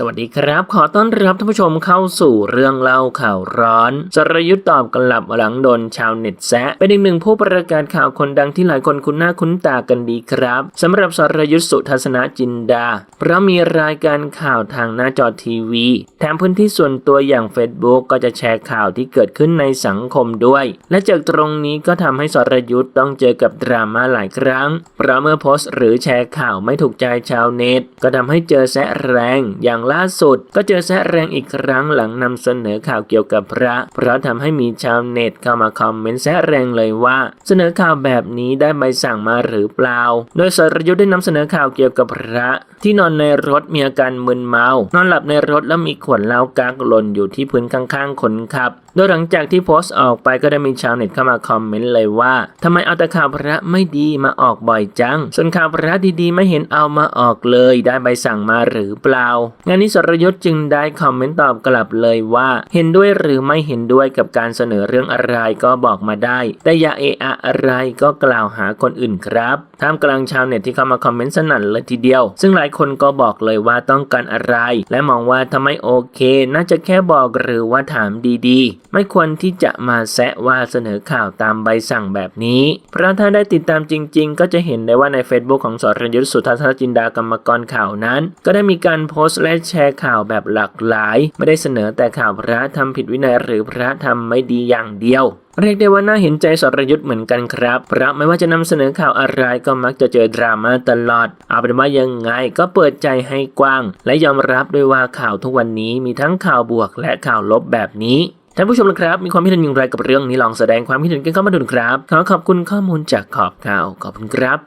สวัสดีครับ ขอต้อนรับท่านผู้ชมเข้าสู่เรื่องเล่าข่าวร้อน สรยุทธ์ตอบกลับหลังโดนชาวเน็ตแซะเป็นอีกหนึ่งผู้ประกาศข่าวคนดังที่หลายคนคุ้นหน้าคุ้นตากันดีครับสำหรับสรยุทธ์สุทัศนจินดา เพราะมีรายการข่าวทางหน้าจอทีวี แถมพื้นที่ส่วนตัวอย่าง Facebook ก็จะแชร์ข่าวที่เกิดขึ้นในสังคมด้วย และจากตรงนี้ก็ทำให้สรยุทธ์ต้องเจอกับดราม่าหลายครั้งเพราะเมื่อโพสต์หรือแชร์ข่าวไม่ถูกใจชาวเน็ตก็ทำให้เจอแซะแรงอย่างล่าสุด ก็เจอแซะแรงอีกครั้งหลังนำเสนอข่าวเกี่ยวกับพระ เพราะทำให้มีชาวเน็ตเข้ามาคอมเมนต์แซะแรงเลยว่า เสนอข่าวแบบนี้ได้ใบสั่งมาหรือเปล่า โดยสรยุทธ์ได้นำเสนอข่าวเกี่ยวกับพระ ที่นอนในรถมีอาการมึนเมา นอนหลับในรถแล้วมีขวดเหล้ากักหล่นอยู่ที่พื้นข้างๆคนขับโดยหลังจากที่โพสต์ออกไปก็ได้มีชาวเน็ตเข้ามาคอมเมนต์เลยว่าทำไมเอาแต่ข่าวพระไม่ดีมาออกบ่อยจัง ส่วนข่าวพระดีๆ ไม่เห็นเอามาออกเลย ได้ใบสั่งมาหรือเปล่างานนี้สรยุทธ์จึงได้คอมเมนต์ตอบกลับเลยว่า เห็นด้วยหรือไม่เห็นด้วยกับการเสนอเรื่องอะไรก็บอกมาได้ แต่อย่าเอะอะอะไรก็กล่าวหาคนอื่นครับท่ามกลางชาวเน็ตที่เข้ามาคอมเมนต์สนั่นเลยทีเดียว ซึ่งหลายคนก็บอกเลยว่าต้องการอะไร และมองว่าถ้าไมโอเค น่าจะแค่บอกหรือว่าถามดีๆ ไม่ควรที่จะมาแซะว่าเสนอข่าวตามใบสั่งแบบนี้ เพราะถ้าได้ติดตามจริง ๆ ก็จะเห็นได้ว่าใน Facebook ของสรยุทธสุทัศนจินดากรรมกรข่าวนั้น ก็ได้มีการโพสต์และแชร์ข่าวแบบหลากหลาย ไม่ได้เสนอแต่ข่าวพระทำผิดวินัยหรือพระทำไม่ดีอย่างเดียวเรียกได้ว่าน่าเห็นใจสรยุทธ์เหมือนกันครับเพราะไม่ว่าจะนำเสนอข่าวอะไรก็มักจะเจอดราม่าตลอด เอาเป็นว่ายังไงก็เปิดใจให้กว้าง และยอมรับด้วยว่าข่าวทุกวันนี้มีทั้งข่าวบวกและข่าวลบแบบนี้ท่านผู้ชมนะครับ มีความคิดเห็นอย่างไรกับเรื่องนี้ลองแสดงความคิดเห็นกันเข้ามาดูครับ ขอขอบคุณข้อมูลจากขอบข่าวขอบคุณครับ